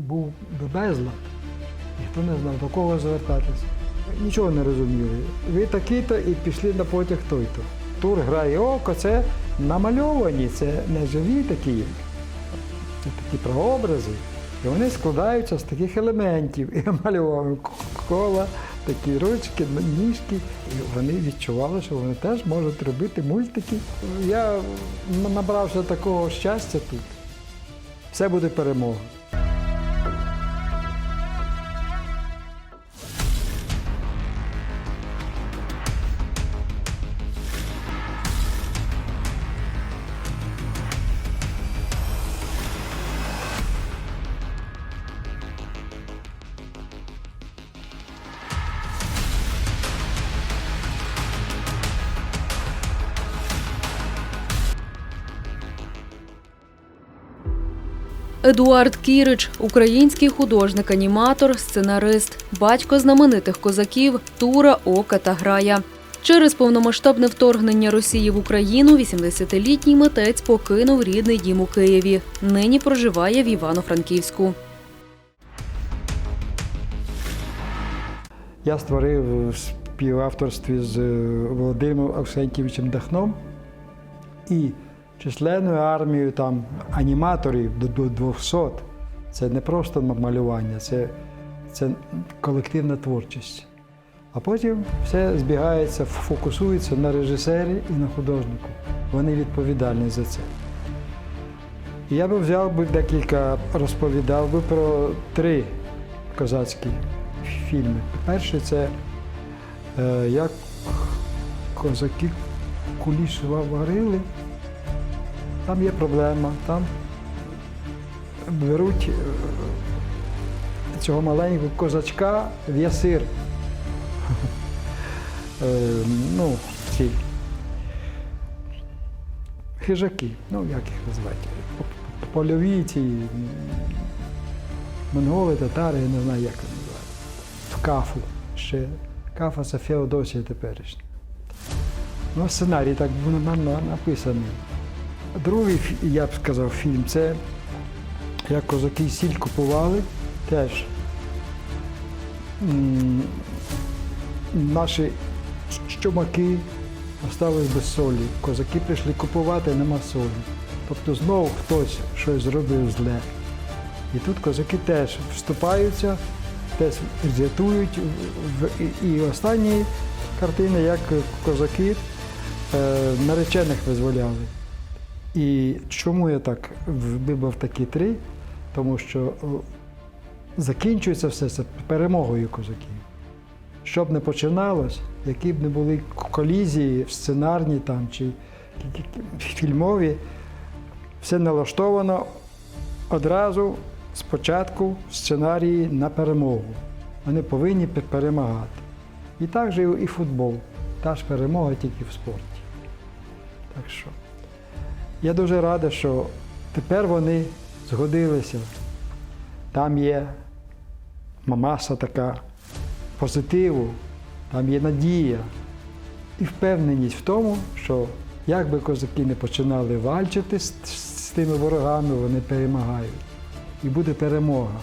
Був безлад. Ніхто не знав, до кого звертатися. Нічого не розуміли. Ви такі-то і пішли на потяг той-то. Тур грає око, це намальовані, це не живі такі. Це такі прообрази. І вони складаються з таких елементів. І малювали кола, такі ручки, ніжки. І вони відчували, що вони теж можуть робити мультики. Я набрався такого щастя тут. Все буде перемога. Едуард Кірич український художник-аніматор, сценарист, батько знаменитих козаків Тура, Ока та Грая. Через повномасштабне вторгнення Росії в Україну 80-літній митець покинув рідний дім у Києві. Нині проживає в Івано-Франківську. Я створив в співавторстві з е, Володимиром Авсентьєвичем Дахном і численною армією там аніматорів до, до 200. Це не просто малювання, це, це колективна творчість. А потім все збігається, фокусується на режисері і на художнику. Вони відповідальні за це. Я би взяв би декілька, розповідав би про три козацькі фільми. Перший це е, як козаки куліш варили. Там є проблема, там беруть е, цього маленького козачка в ясир. Е, ну, ці хижаки, ну як їх п- Польові ці монголи, татари, я не знаю, як вони називають. В кафу. Ще кафа це Феодосія теперішня. Ну, сценарій так був на- на- написаний. Другий, я б сказав, фільм це як козаки сіль купували теж. Наші щомаки остались без солі. Козаки прийшли купувати, нема солі. Тобто знову хтось щось зробив зле. І тут козаки теж вступаються, теж рятують. І останні картини, як козаки е, наречених визволяли. І чому я так вибив такі три? Тому що закінчується все це перемогою козаків. Що б не починалось, які б не були колізії в сценарні там, чи фільмові, все налаштовано одразу спочатку в сценарії на перемогу. Вони повинні перемагати. І так же і футбол. Та ж перемога тільки в спорті. Так що я дуже радий, що тепер вони згодилися. Там є маса така позитиву, там є надія і впевненість в тому, що як би козаки не починали вальчити з, з тими ворогами, вони перемагають. І буде перемога.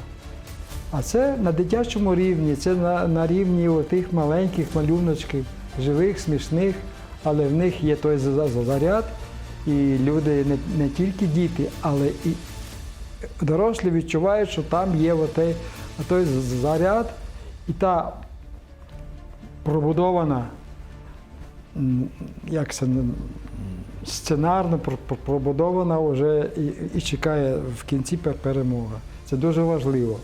А це на дитячому рівні, це на, на рівні тих маленьких малюночків, живих, смішних, але в них є той за- за- заряд, і люди не, не тільки діти, але і дорослі відчувають, що там є отей, той заряд і та пробудована, як це сценарно пр- пр- пробудована вже і, і чекає в кінці пе- перемога. Це дуже важливо.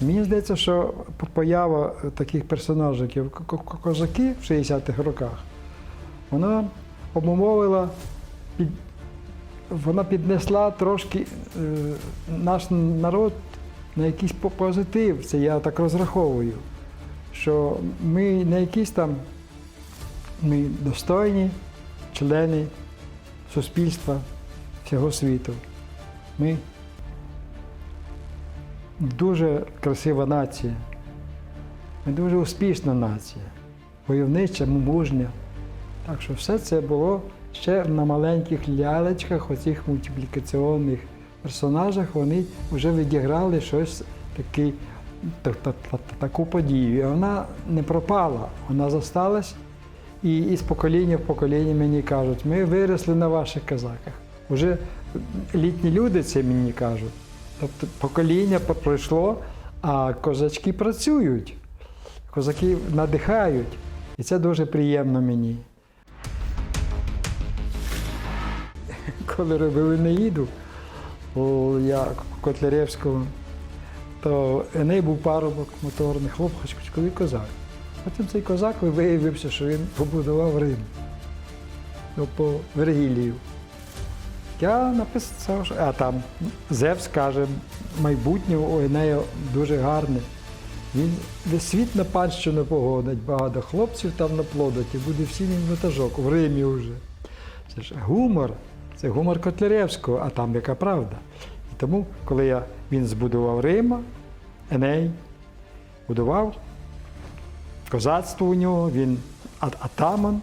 Мені здається, що поява таких персонажів, як ко- ко- козаки в 60-х роках, вона обумовила, під, вона піднесла трошки е, наш народ на якийсь позитив. Це я так розраховую, що ми не якісь там ми достойні члени суспільства всього світу. Ми дуже красива нація. Ми дуже успішна нація, войовнича, мужня. Так що все це було ще на маленьких лялечках, оцих мультиплікаційних персонажах вони вже відіграли щось таке, та- та- та- таку подію. І вона не пропала, вона зосталась. І, і з покоління в покоління мені кажуть, ми виросли на ваших казаках. Уже літні люди це мені кажуть. Тобто покоління пройшло, а козачки працюють, козаки надихають. І це дуже приємно мені. Коли робили Неїду, у я Котляревського, то Еней був парубок моторний, хлопчиковий козак. Потім цей козак виявився, що він побудував Рим ну, по Вергілію. Я написав, що а там Зевс каже, майбутнє у Енея дуже гарне. Він весь світ на панщину погодить, багато хлопців там наплодить, і буде всім їм ватажок в Римі вже. Це ж гумор, це гумор Котляревського, а там яка правда. І тому, коли я, він збудував Рима, Еней будував, козацтво у нього, він атаман.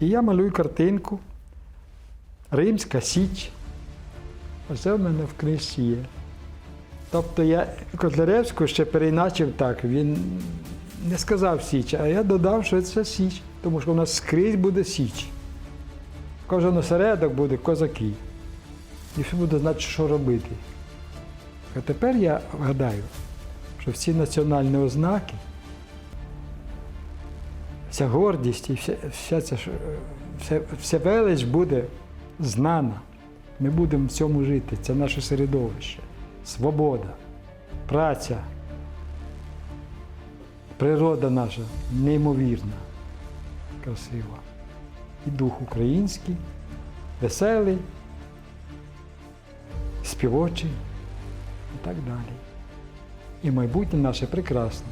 І я малюю картинку. Римська Січ. Оце в мене в книжці є. Тобто я Котляревську ще переіначив так. Він не сказав Січ, а я додав, що це Січ, тому що у нас скрізь буде Січ. Кожен осередок буде козаки. І все буде знати, що робити. А тепер я гадаю, що всі національні ознаки, вся гордість і вся, вся ця, вся, вся велич буде знана. Ми будемо в цьому жити. Це наше середовище. Свобода, праця, природа наша неймовірна, красива. І дух український, веселий, співочий і так далі. І майбутнє наше прекрасне.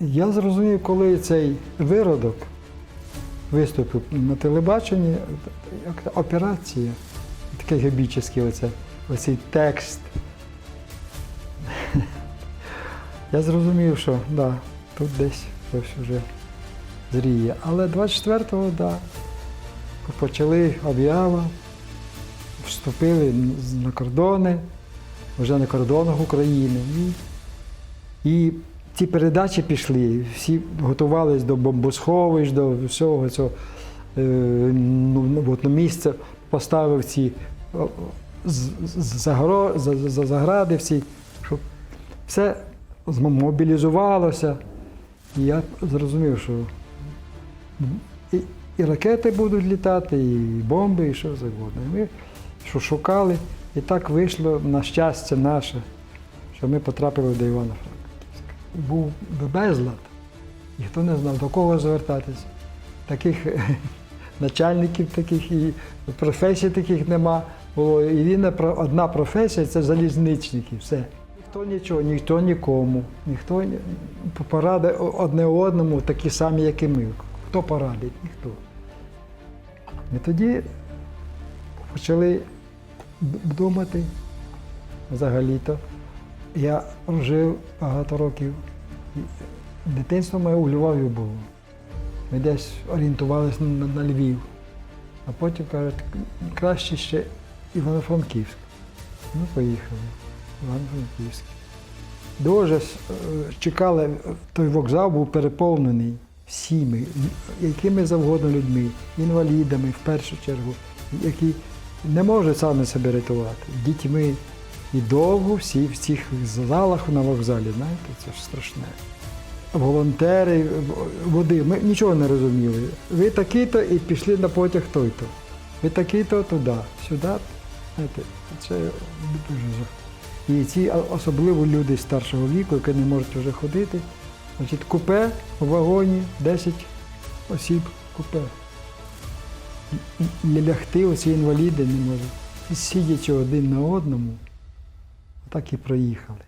Я зрозумів, коли цей виродок виступив на телебаченні, як операція, такий гебічний оце, оцей текст. Я зрозумів, що да, тут десь щось вже зріє. Але 24-го, да, почали об'ява, вступили на кордони, вже на кордонах України. І, і ці передачі пішли, всі готувалися до бомбосховищ, до всього цього. Е, ну, ну, місце поставив ці загради всі, щоб все змобілізувалося. І я зрозумів, що і, і ракети будуть літати, і бомби, і що завгодно. Ми що шукали, і так вийшло на щастя наше, що ми потрапили до Івано-Франківська. Був безлад, ніхто не знав, до кого звертатися. Таких начальників таких і професій таких нема. Було єдина одна професія це залізничники. Все. Ніхто нічого, ніхто нікому, ніхто ні- одне одному такі самі, як і ми. Хто порадить? Ніхто. І тоді почали думати взагалі-то. Я жив багато років. Дитинство моє у Львові було. Ми десь орієнтувалися на, на Львів. А потім кажуть, краще ще Івано-Франківськ. Ну, поїхали. Івано-Франківськ. Дуже е, чекали, той вокзал був переповнений всіми, якими завгодно людьми, інвалідами в першу чергу, які не можуть самі себе рятувати, дітьми. І довго всі в цих залах на вокзалі, знаєте, це ж страшне. Волонтери, води, ми нічого не розуміли. Ви такі-то і пішли на потяг той-то. Ви такі-то туди, сюди. Знаєте, це дуже жах. І ці особливо люди старшого віку, які не можуть вже ходити. Значить, купе в вагоні 10 осіб купе. М- Лягти оці інваліди не можуть. І сидячи один на одному, так і проїхали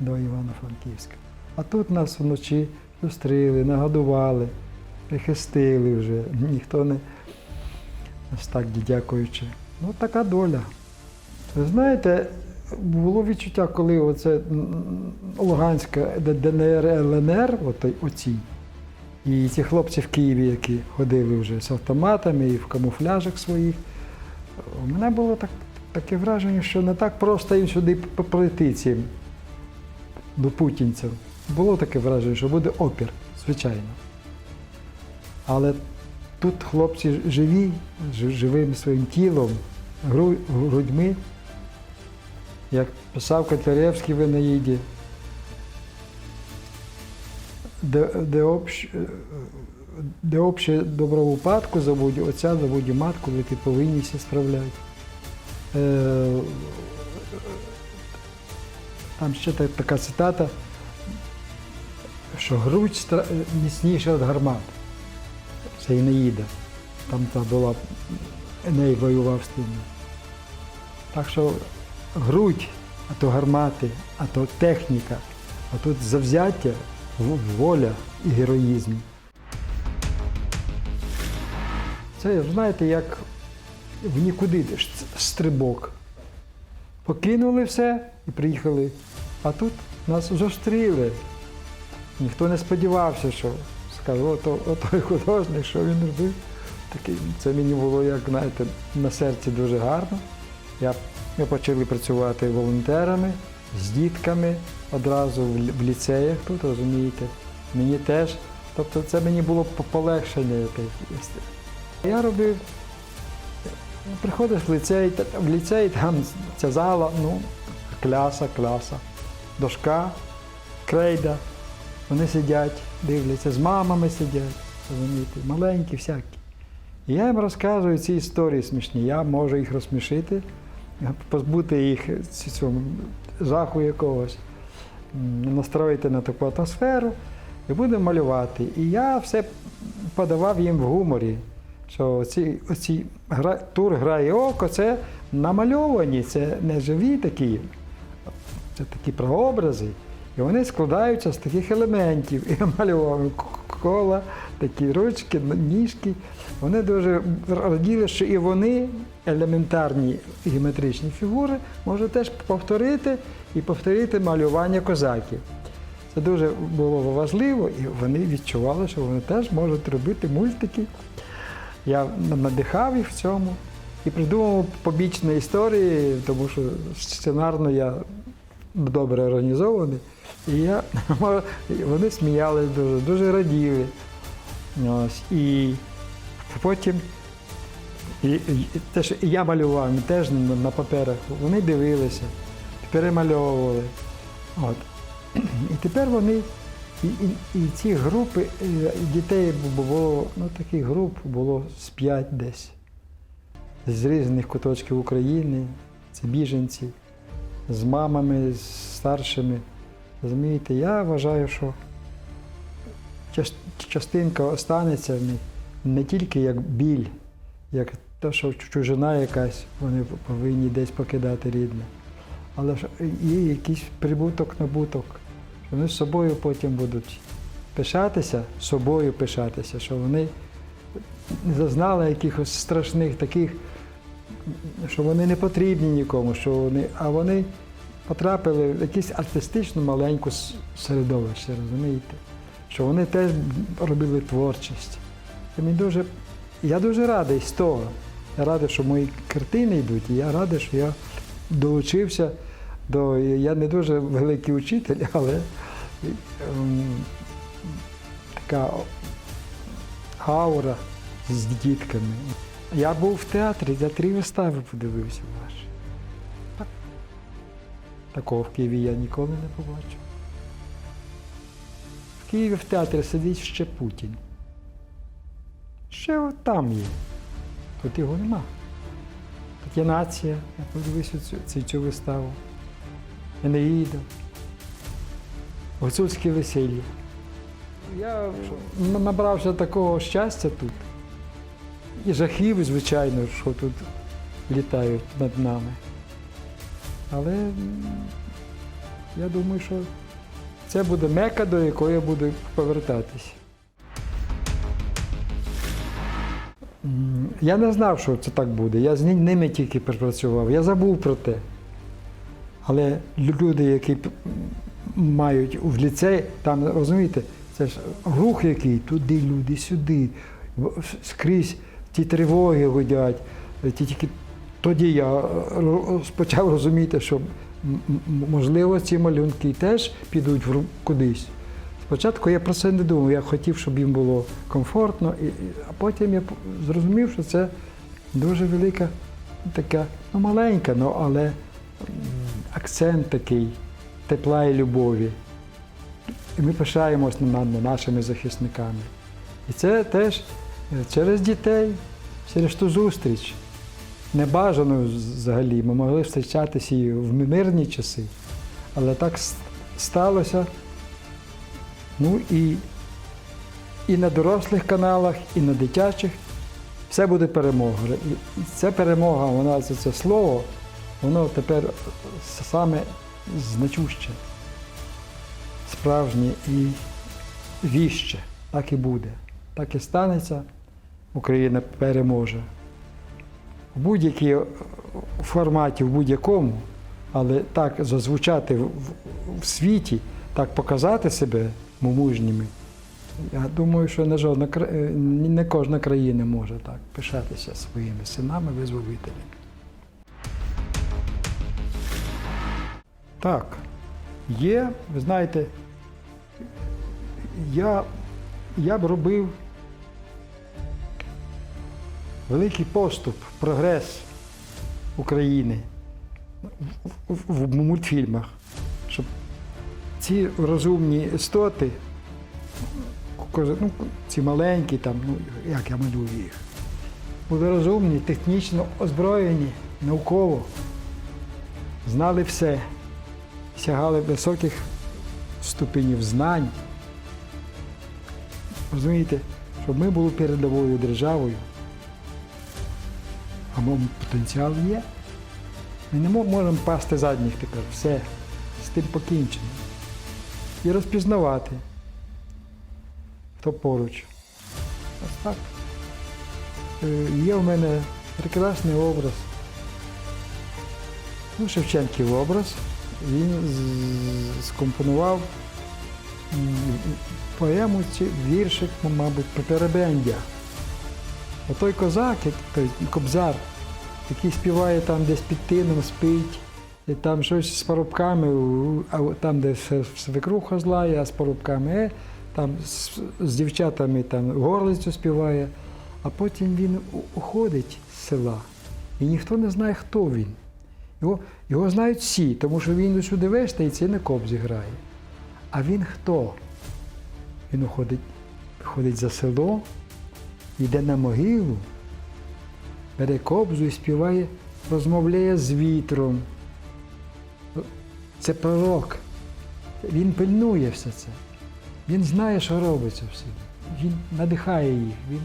до Івано-Франківська. А тут нас вночі зустріли, нагодували, прихистили вже. Ніхто не ось так дякуючи. Ну, така доля. Ви знаєте, було відчуття, коли оце Луганська, ДНР, ЛНР, оці, і ці хлопці в Києві, які ходили вже з автоматами і в камуфляжах своїх, У мене було так, таке враження, що не так просто їм сюди п- прийти цим до путінців. Було таке враження, що буде опір, звичайно. Але тут хлопці живі, живим своїм тілом, грудьми, як писав Котляревський в Енеїді, де, де, общ, де обще добро заводі, отця заводі матку, ви ти повинні всі справляти. Е, там ще та- така цитата, що грудь стра- міцніша від гармат. Це Інеїда. Там та була Еней воював з тим. Так що грудь, а то гармати, а то техніка, а тут завзяття, воля і героїзм. Це, знаєте, як в нікуди стрибок. Покинули все і приїхали. А тут нас зустріли. Ніхто не сподівався, що скаже, ото, отой художник, що він робив. Такий, це мені було, як знаєте, на серці дуже гарно. Я, ми почали працювати волонтерами з дітками одразу в, ліцеях тут, розумієте. Мені теж. Тобто це мені було полегшення якесь. Я робив, приходиш в ліцей, в ліцей там ця зала, ну, кляса, кляса, дошка, крейда. Вони сидять, дивляться, з мамами сидять, розумієте, маленькі всякі. І я їм розказую ці історії смішні. Я можу їх розсмішити, позбути їх цьому жаху якогось, настроїти на таку атмосферу і будемо малювати. І я все подавав їм в гуморі, що оці, оці гра, тур грає око, це намальовані, це не живі такі, це такі прообрази. І вони складаються з таких елементів. І я малював кола, такі ручки, ніжки. Вони дуже раділи, що і вони елементарні геометричні фігури можуть теж повторити і повторити малювання козаків. Це дуже було важливо, і вони відчували, що вони теж можуть робити мультики. Я надихав їх в цьому і придумав побічні історії, тому що сценарно я добре організований. І я, вони сміялись дуже, дуже раділи. Ось. І потім і, і, те, що я малював, теж на, паперах, вони дивилися, перемальовували. От. І тепер вони, і, і, і ці групи е, дітей було, ну таких груп було з п'ять десь. З різних куточків України, це біженці, з мамами, з старшими. Розумієте, я вважаю, що част- частинка останеться не, тільки як біль, як те, що чужина якась, вони повинні десь покидати рідне, але є якийсь прибуток, набуток, вони з собою потім будуть пишатися, собою пишатися, що вони зазнали якихось страшних таких, що вони не потрібні нікому, що вони, а вони потрапили в якусь артистичну маленьку середовище, розумієте? Що вони теж робили творчість. Мені дуже, я дуже радий з того. Я радий, що мої картини йдуть, і я радий, що я долучився до. Я не дуже великий учитель, але ем, така аура з дітками. Я був в театрі, я три вистави подивився. Такого в Києві я ніколи не побачив. В Києві в театрі сидить ще Путін. Ще от там є. Тут його нема. Тут є нація, я подивився цю, цю, цю виставу. Енеїда. Гуцульське весілля. Я набрався такого щастя тут. І жахів, звичайно, що тут літають над нами. Але я думаю, що це буде мека, до якої я буду повертатись. Я не знав, що це так буде. Я з ними тільки працював. Я забув про те. Але люди, які мають в ліцей, там, розумієте, це ж рух який, туди люди, сюди, скрізь ті тривоги гудять, ті тільки тоді я е, почав розуміти, що можливо ці малюнки теж підуть кудись. Спочатку я про це не думав, я хотів, щоб їм було комфортно, а потім я зрозумів, що це дуже велика, така, ну маленька, ну, але акцент такий тепла і любові. І ми пишаємось над нашими захисниками. І це теж е, через дітей, через ту зустріч. Небажано взагалі. Ми могли зустрічатися і в мирні часи, але так сталося. Ну і, і на дорослих каналах, і на дитячих все буде перемога. І ця перемога, вона це, це слово, воно тепер саме значуще, справжнє і віще. Так і буде. Так і станеться. Україна переможе. В будь-якій форматі, в будь-якому, але так зазвучати в, в- світі, так показати себе мужніми. Я думаю, що не, жодна, е, не кожна країна може так пишатися своїми синами визволителями. Так, є, ви знаєте, я, я б робив великий поступ, прогрес України в, в, в мультфільмах, щоб ці розумні істоти, ну, ці маленькі, там, ну, як я малюю їх, були розумні, технічно озброєні, науково, знали все, сягали високих ступенів знань. Розумієте, щоб ми були передовою державою, а потенціал є. Ми не можемо пасти задніх тепер. Все. З тим покінчено. І розпізнавати, хто поруч. Ось так. Е, Є в мене прекрасний образ. Ну, Шевченків образ. Він скомпонував поему чи віршик, мабуть, про Перебендя. Отой козак, той кобзар, який співає там десь під тином, спить, і там щось з парубками, там, де свекруха злає, а з парубками, е, там з, з дівчатами там горлицю співає, а потім він уходить з села, і ніхто не знає, хто він. Його, його знають всі, тому що він усюди вештається і на кобзі грає. А він хто? Він уходить, ходить за село, йде на могилу, бере кобзу і співає, розмовляє з вітром. Це пророк. Він пильнує все це. Він знає, що робиться все. Він надихає їх, він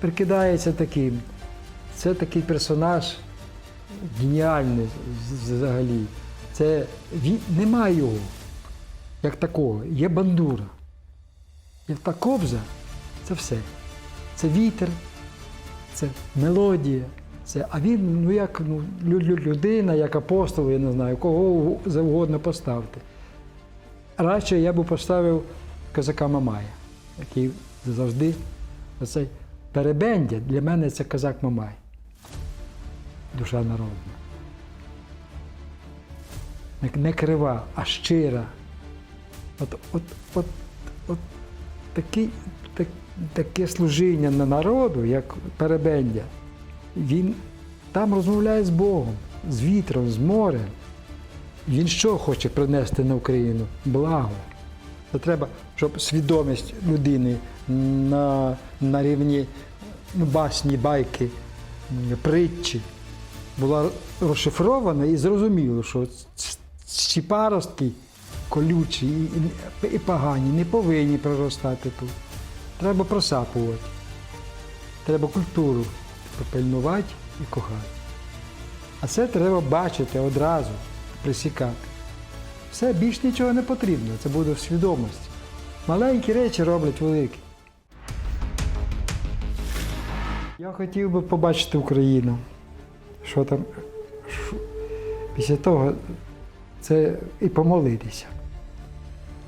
прикидається таким. Це такий персонаж геніальний взагалі. Це він, немає його як такого. Є бандура. Є та кобза це все. Це вітер, це мелодія. Це, а він, ну як ну, лю- лю- людина, як апостол, я не знаю, кого завгодно поставити. Радше я би поставив козака Мамая, який завжди оцей перебендя для мене це козак Мамай. Душа народна. Не крива, а щира. От, от, от, от такий, так, таке служіння на народу, як перебендя, він там розмовляє з Богом, з вітром, з морем. Він що хоче принести на Україну? Благо. Це треба, щоб свідомість людини на, на рівні басні, байки, притчі була розшифрована і зрозуміло, що ці паростки колючі і, і погані не повинні проростати тут. Треба просапувати. Треба культуру попильнувати і кохати. А це треба бачити одразу, присікати. Все, більш нічого не потрібно, це буде в свідомості. Маленькі речі роблять великі. Я хотів би побачити Україну. Що там. що- Після того це і помолитися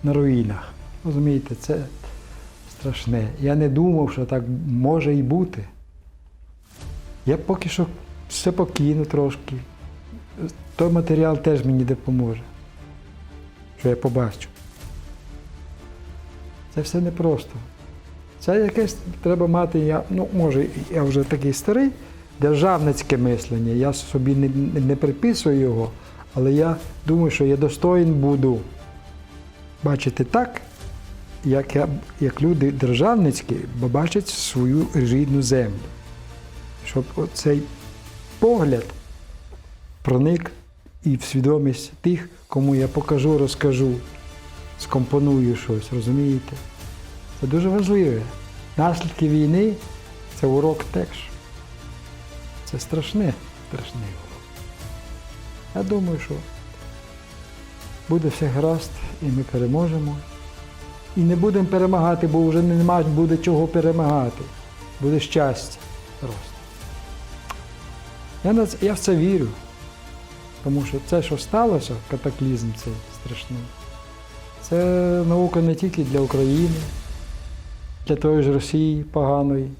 на руїнах. Розумієте, це страшне. Я не думав, що так може і бути. Я поки що все покину трошки. Той матеріал теж мені допоможе, що я побачу. Це все непросто. Це якесь треба мати, я, ну, може, я вже такий старий, державницьке мислення. Я собі не, не, приписую його, але я думаю, що я достоїн буду бачити так, як, я, як люди державницькі бачать свою рідну землю. Щоб цей погляд проник і в свідомість тих, кому я покажу, розкажу, скомпоную щось, розумієте? Це дуже важливе. Наслідки війни це урок теж. Це страшне, страшний урок. Я думаю, що буде все гаразд і ми переможемо. І не будемо перемагати, бо вже нема буде чого перемагати. Буде щастя. Я, я в це вірю. Тому що це, що сталося, катаклізм цей страшний, це наука не тільки для України, для тої ж Росії поганої,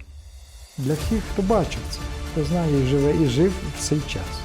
для всіх, хто бачив це, хто знає і живе і жив в цей час.